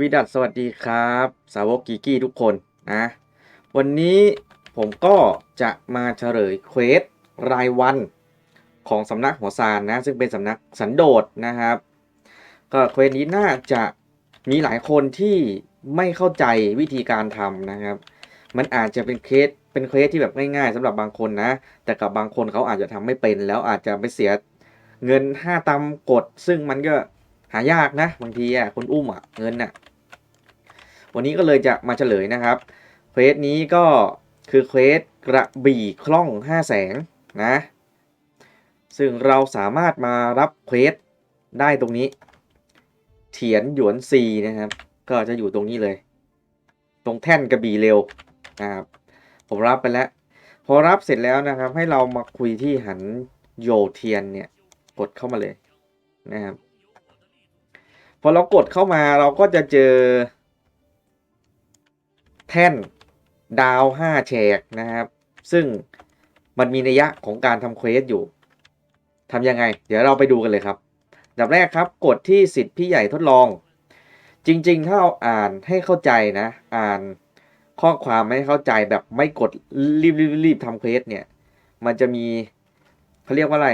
วิดัสสวัสดีครับ สาวกกีกี้ทุกคนนะ วันนี้ผมก็จะมาเฉลยเควสรายวันของสำนักหัวซานนะ ซึ่งเป็นสำนักสันโดษนะครับ ก็เควสนี้น่าจะมีหลายคนที่ไม่เข้าใจวิธีการทำนะครับ มันอาจจะเป็นเคสเป็นเควสที่แบบง่ายๆสำหรับบางคนนะ แต่กับบางคนเขาอาจจะทำไม่เป็นแล้วอาจจะไปเสียเงินห้าตำกด ซึ่งมันก็หายากนะ บางทีอะคนอุ้มอะเงินอะ วันนี้ก็เลยจะมาเฉลยนะครับเควสนี้ก็คือเควสกระบี่คล่องห้าแสงนะ ซึ่งเราสามารถมารับเควสได้ตรงนี้ เถียนหยวนซีนะครับ ก็จะอยู่ตรงนี้เลย ตรงแท่นกระบี่เร็วนะครับผมรับไปแล้ว พอรับเสร็จแล้วนะครับ ให้เรามาคุยที่หันโยเทียนเนี่ยกดเข้ามาเลยนะครับ พอเรากดเข้ามาเราก็จะเจอ แท่นดาวห้าแฉกนะครับ ซึ่งมันมีนัยยะของการทำเควสอยู่ทำยังไง เดี๋ยวเราไปดูกันเลยครับอันดับแรกครับกดที่สิทธิ์พี่ใหญ่ทดลอง จริง ๆ ถ้าเราอ่านให้เข้าใจนะ อ่านข้อความไม่เข้าใจแบบไม่กดรีบรีบรีบทำเควสเนี่ย มันจะมีเขาเรียกว่าอะไร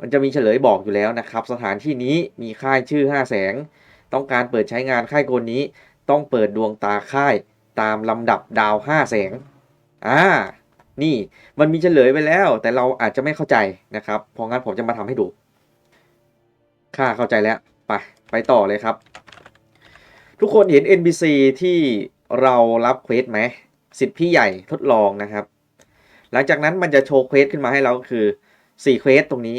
มันจะมีเฉลยบอกอยู่แล้วนะครับ สถานที่นี้มีค่ายชื่อห้าแสง ต้องการเปิดใช้งานค่ายโกนนี้ ต้องเปิดดวงตาค่าย ตามลำดับดาวห้าแสง อ่า นี่มันมีเฉลยไปแล้ว แต่เราอาจจะไม่เข้าใจนะครับ เพราะงั้นผมจะมาทำให้ดูข้าเข้าใจแล้ว ไป ไปต่อเลยครับ ทุกคนเห็น NPC ที่เรารับเควสไหม สิทธิ์พี่ใหญ่ทดลองนะครับ หลังจากนั้นมันจะโชว์เควสขึ้นมาให้เราคือ 4 เควสตรงนี้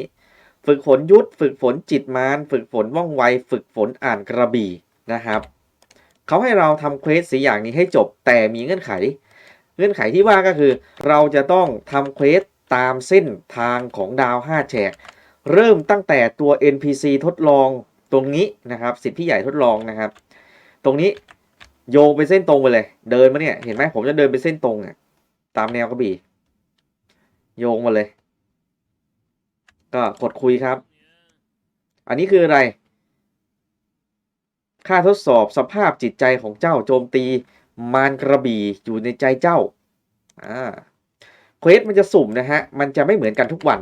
ฝึกฝนยุทธ ฝึกฝนจิตมารฝึกฝนว่องไว ฝึกฝนอ่านกระบี่นะครับ เขาให้เราทำเควสสีอย่างนี้ให้จบแต่มีเงื่อนไข เงื่อนไขที่ว่าก็คือ เราจะต้องทำเควสตามเส้นทางของดาว5แฉก เริ่มตั้งแต่ตัว NPC ทดลองตรงนี้นะครับ สิทธิ์พี่ใหญ่ทดลองนะครับ ตรงนี้โยงไปเส้นตรงไปเลย เดินมาเนี่ยเห็นไหมผมจะเดินไปเส้นตรงอะตามแนวกระบี่ โยงมาเลย ก็กดคุยครับ อันนี้คืออะไร ค่าทดสอบสภาพจิตใจของเจ้าโจมตี มารกระบี่อยู่ในใจเจ้าอ่าเควสมันจะสุ่มนะฮะ มันจะไม่เหมือนกันทุกวัน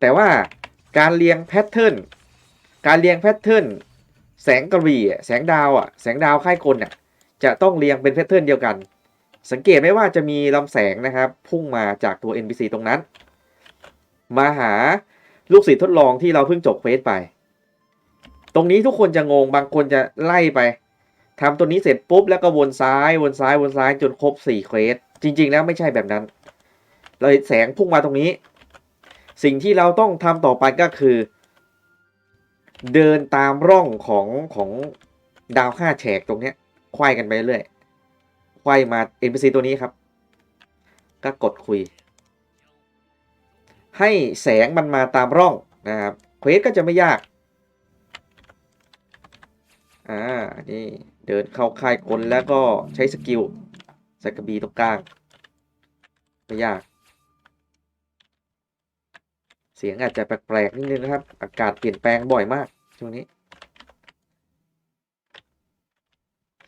แต่ว่าการเรียงแพทเทิร์นการเรียงแพทเทิร์นแสงกระบี่แสงดาวอะแสงดาวค่ายกลน่ะจะต้องเรียงเป็นแพทเทิร์นเดียวกัน สังเกตไหมว่าจะมีลำแสงนะครับ พุ่งมาจากตัว NPC ตรงนั้น มาหาลูกศิษย์ทดลองที่เราเพิ่งจบเควสไป ตรงนี้ทุกคนจะงงบางคนจะไล่ไปทำตัวนี้เสร็จปุ๊บแล้วก็วนซ้ายวนซ้ายวนซ้ายจนครบ4เควสจริง ๆ แล้วไม่ใช่แบบนั้นเลยแสงพุ่งมาตรงนี้ สิ่งที่เราต้องทำต่อไปก็คือ เดินตามร่องของของดาวห้าแฉกตรงเนี้ยควายกันไปเรื่อยควายมา NPC ตัวนี้ครับ ก็กดคุย ให้แสงมันมาตามร่องนะครับเควสก็จะไม่ยาก อ่า นี่ เดินเข้าค่ายกลแล้วก็ใช้สกิลใส่กระบี่ตรงกลาง ไม่ยาก เสียงอาจจะแปลกๆนิดนึงนะครับ อากาศเปลี่ยนแปลงบ่อยมาก ช่วงนี้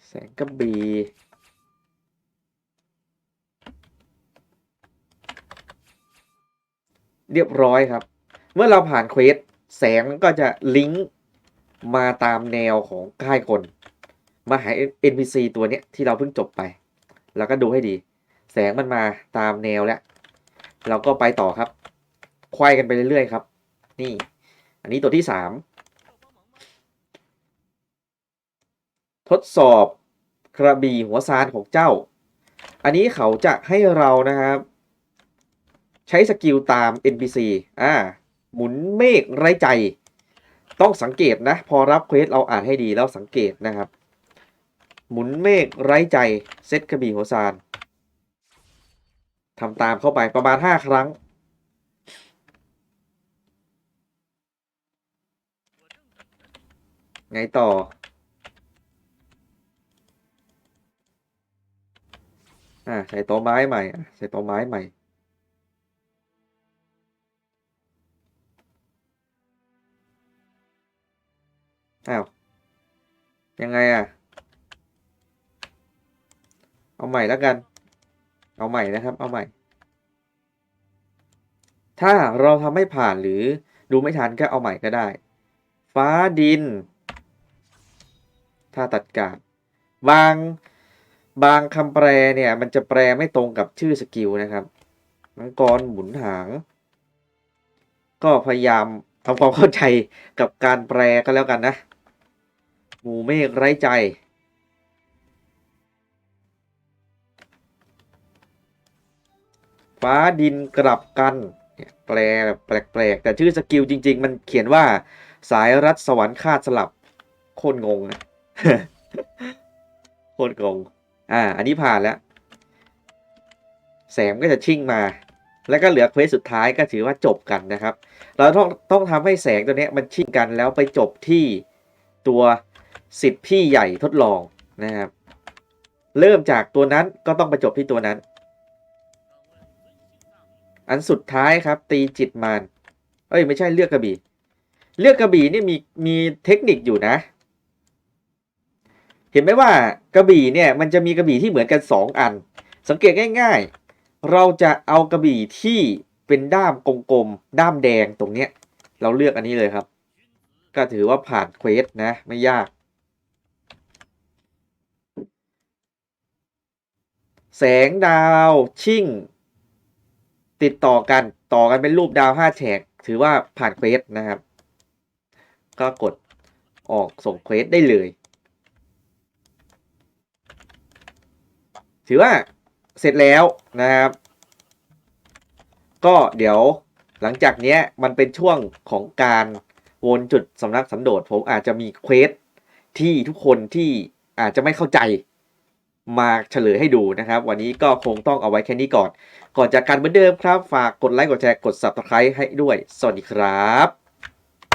แสงกระบี่เรียบร้อยครับ เมื่อเราผ่านเควสแสงมันก็จะลิงก์ มาตามแนวของค่ายคน มาหา NPC ตัวเนี้ยที่เราเพิ่งจบไป แล้วก็ดูให้ดี แสงมันมาตามแนวแล้ว เราก็ไปต่อครับ ควายกันไปเรื่อยๆครับ นี่ อันนี้ตัวที่สามทดสอบกระบี่หัวซานของเจ้า อันนี้เขาจะให้เรานะครับ ใช้สกิลตาม NPC อ่า หมุนเมฆไร้ใจ ต้องสังเกตนะ พอรับเควสเราอ่านให้ดีแล้วสังเกตนะครับ หมุนเมฆไร้ใจเซตกระบี่หัวซานทำตามเข้าไปประมาณ 5 ครั้ง ไงต่อ อ่าใส่โต๊ะไม้ใหม่ ใส่โต๊ะไม้ใหม่ อ้าว ยังไงอะเอาใหม่แล้วกัน เอาใหม่นะครับ เอาใหม่ ถ้าเราทำไม่ผ่านหรือดูไม่ทันก็เอาใหม่ก็ได้ ฟ้าดิน ถ้าตัดกาดบางบางคำแปลเนี่ย มันจะแปลไม่ตรงกับชื่อสกิลนะครับมังกรหมุนหาง ก็พยายามทำความเข้าใจกับการแปลก็แล้วกันนะ หมู่เมฆไร้ใจ ฟ้าดินกลับกันเนี่ยแปลแปลกๆแต่ชื่อสกิลจริง ๆ มันเขียนว่าสายรัดสวรรค์คาดสลับ โคตรงงนะโคตรงง อ่า อันนี้ผ่านแล้ว แสงก็จะชิ่งมา แล้วก็เหลือเควสสุดท้ายก็ถือว่าจบกันนะครับ เราต้องต้องทำให้แสงตัวเนี้ยมันชิ่งกันแล้วไปจบที่ตัว สิทธิ์พี่ใหญ่ทดลองนะครับ เริ่มจากตัวนั้นก็ต้องไปจบที่ตัวนั้น อันสุดท้ายครับ ตีจิตมารเอ้ยไม่ใช่เลือกกระบี่ เลือกกระบี่นี่มีมีเทคนิคอยู่นะ เห็นไหมว่ากระบี่เนี่ยมันจะมีกระบี่ที่เหมือนกันสองอัน สังเกตง่าย ๆ เราจะเอากระบี่ที่เป็นด้ามกลมๆด้ามแดงตรงเนี้ย เราเลือกอันนี้เลยครับ ก็ถือว่าผ่านเควสนะ ไม่ยาก แสงดาวชิ่ง ติดต่อกันต่อกันเป็นรูปดาวห้าแฉก ถือว่าผ่านเควสนะครับ ก็กดออกส่งเควสได้เลย ถือว่าเสร็จแล้วนะครับ ก็เดี๋ยวหลังจากนี้มันเป็นช่วงของการวนจุดสำนักสันโดษผมอาจจะมีเควสที่ทุกคนที่อาจจะไม่เข้าใจ มาเฉลยให้ดูนะครับ วันนี้ก็คงต้องเอาไว้แค่นี้ก่อน ก่อนจากกันเหมือนเดิมครับ ฝากกดไลค์กดแชร์กด subscribe ให้ด้วย สวัสดีครับ